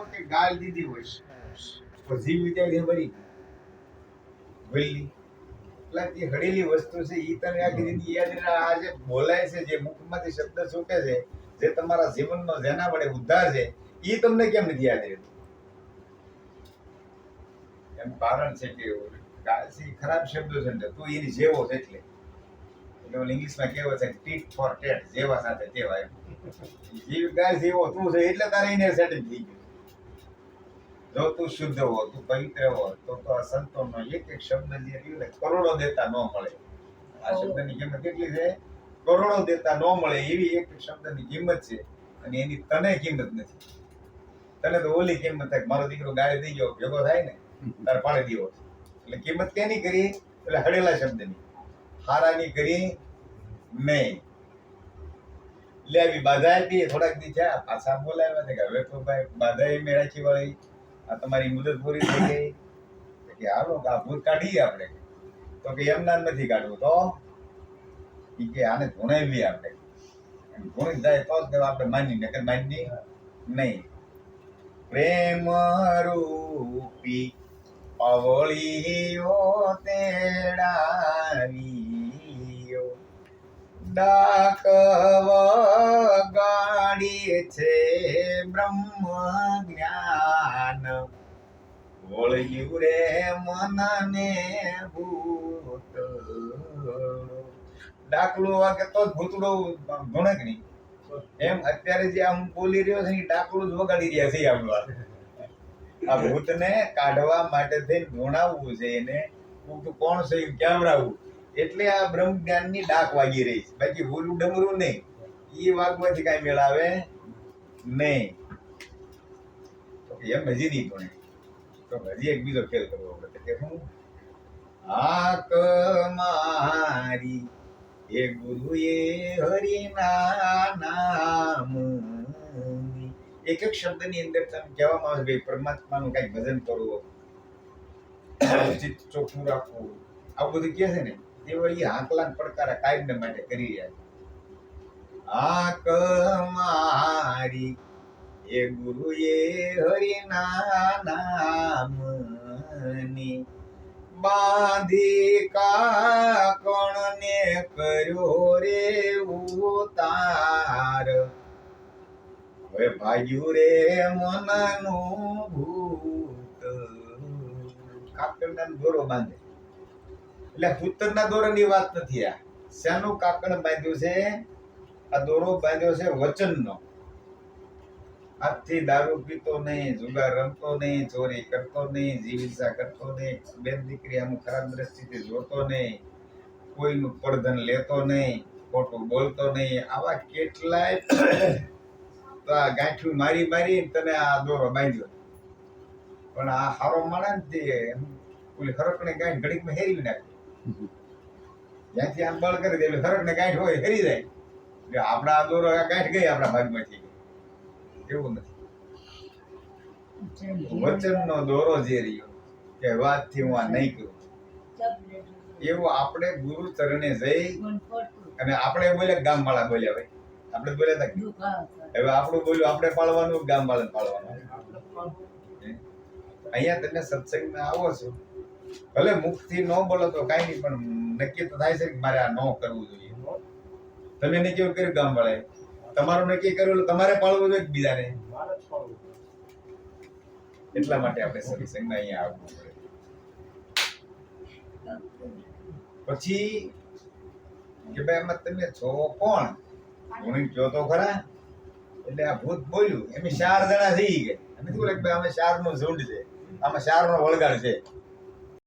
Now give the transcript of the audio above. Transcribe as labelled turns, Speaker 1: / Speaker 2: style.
Speaker 1: પોતે ગાળ દીધી હોય તો જીવ વિદ્યાર્થી ભૂલી એટલે જે હડેલી વસ્તુ છે એ તમે આ કીધી યાદ આ જે બોલાય છે, જે મુખમાંથી શબ્દ છૂટે છે, જે તમારા જીવનનો જેના વડે ઉદ્ધાર છે એ તમને કેમ નથી યાદ રહેતું એનું કારણ છે કે છે ખરાબ શબ્દો છે ને તું એની જેવો છે એટલે. એટલે ઇંગ્લિશમાં કહેવત છે ટીટ ફોર ટેટ જેવા સાથે તેવા એમ જીવ ગાય જેવો તું છે, એટલે તારે એને સેટિંગ થઈ ગયું. જો તું શુદ્ધ હો તું પવિત્ર હો તો તો આ સંતોનો એક એક શબ્દ જે રહ્યું ને કરોડો દેતા ન મળે. આ શબ્દની કિંમત કેટલી છે? કરોડો દેતા ન મળે એવી એક શબ્દની કિંમત છે અને એની તને કિંમત નથી. તને તો ઓલી કિંમત થાય કે મારો દીકરો ગાડી થઈ ગયો ભેગો થાય ને તાર પાડી દીવો એટલે કિંમત કેની કરી? એટલે હળેલા શબ્દની. હારાની કરી નહીં. એટલે આવી બાધા આપી થોડાક દી છે પાછા બોલાવ્યા કે હવે તો ભાઈ બાધા એ મેળાચી વાળી. આ તમારી મુદત પૂરી થઈ ગઈ? કે હાલો, આ ભૂત કાઢીએ આપણે. તો કે એમના નથી કાઢવું, તો? એ કે આને ધૂણાવીએ આપણે. ધૂણી જાય તો જ આપણે માની નકર માની નહીં. પ્રેમ રૂપી અવળીઓ તેડાવીઓ. ડાક ગાડી છે બ્રહ્મ જ્ઞાન વળ્યું રે મનને ભૂત. ડાકડો વાગે તો જ ભૂતડો ભણે કે નહીં? એમ અત્યારે જે આમ બોલી રહ્યો છે એ ડાકલું જ વગાડી રહ્યા છે આપણું આ ભૂતને કાઢવા માટે થઈને ભણાવવું છે, એને કોણ છે કેવડાવવું એટલે આ બ્રહ્મ જ્ઞાનની ડાક વાગી રહી છે. બાકી ભૂલું ડમરું નહીં. એ વાગવાથી કાંઈ મેળાવે નહીં. કે એમ હજી નહીં તો હજી એક બીજો ખેલ કરવો પડે કે હું? આક મારી એ ગુરુએ હરિના નામ એક એક શબ્દની અંદર તમે કહેવામાં આવે ભાઈ પરમાત્માનું કંઈક ભજન કરવું ચોખ્ખું રાખવું આવું બધું કહે છે ને એ વળી આકલાન પડકારા કાયમને માટે કરી રહ્યા છે. આક મારી એ ગુરુએ હરિના નામની બાંધી કાકણને કર્યો રે ઉતાર. હવે ભાગ્યું રે મનનું ભૂત. કાકણના દોરો બાંધે. એટલે ભૂતરના દોરાની વાત નથી આ. શાનું કાકણ બાંધ્યું છે? આ દોરો બાંધ્યો છે વચનનો. આજથી દારૂ પીતો નહીં, જુગાર રમતો નહીં, ચોરી કરતો નહીં જીવિકા કરતો નહીં, બેન દીકરી આમ ખરાબ દ્રષ્ટિથી જોતો નહીં, કોઈનું પડધન લેતો નહીં, ખોટું બોલતો નહીં. આવા કેટલાય ગાંઠિયું મારી મારી તને આ દોરો બાંધ્યો. પણ આ હારો માણસ જે ઓલી હરકને ગાંઠ ઘડીકમાં હેરી નાખે. જ્યાંથી આમ બળ કરી દે હરકને ગાંઠ હોય હેરી જાય. આપણા આ દોરો આ ગાંઠ ગઈ આપણા ભાગમાંથી. એવું નથી? વચનનો દોરો જે રહ્યો, કે હું આ નહીં કરું એવું આપણે ગુરુ ચરણે જઈ અને આપણે બોલ્યા ગામ વાળા બોલ્યા ભાઈ. આપણે બોલ્યા હતા હવે આપણું બોલ્યું, આપણે પાળવાનું ગામ વાળા પાળવાનું? અહીંયા તમે સત્સંગમાં આવો છો. ભલે મુખથી ન બોલો તો કાંઈ નહીં, પણ નક્કી તો થાય છે કે મારે આ ન કરવું જોઈએ. તમે નક્કી કર્યું ગામ વાળાએ તમારું નક્કી કર્યું તમારે પાળવું જોઈએ બીજાને? એટલા માટે આપણે સત્સંગમાં અહીંયા આવવું પડે. પછી કે ભાઈ એમાં તમે છો કોણ? હું કયો તો ખરા? એટલે આ ભૂત બોલ્યું એમ ચાર જણા થઈ ગયા. અને શું લાગે અમે ચારનું ઝુંડ છે? આમાં ચાર નો વળગાડ છે.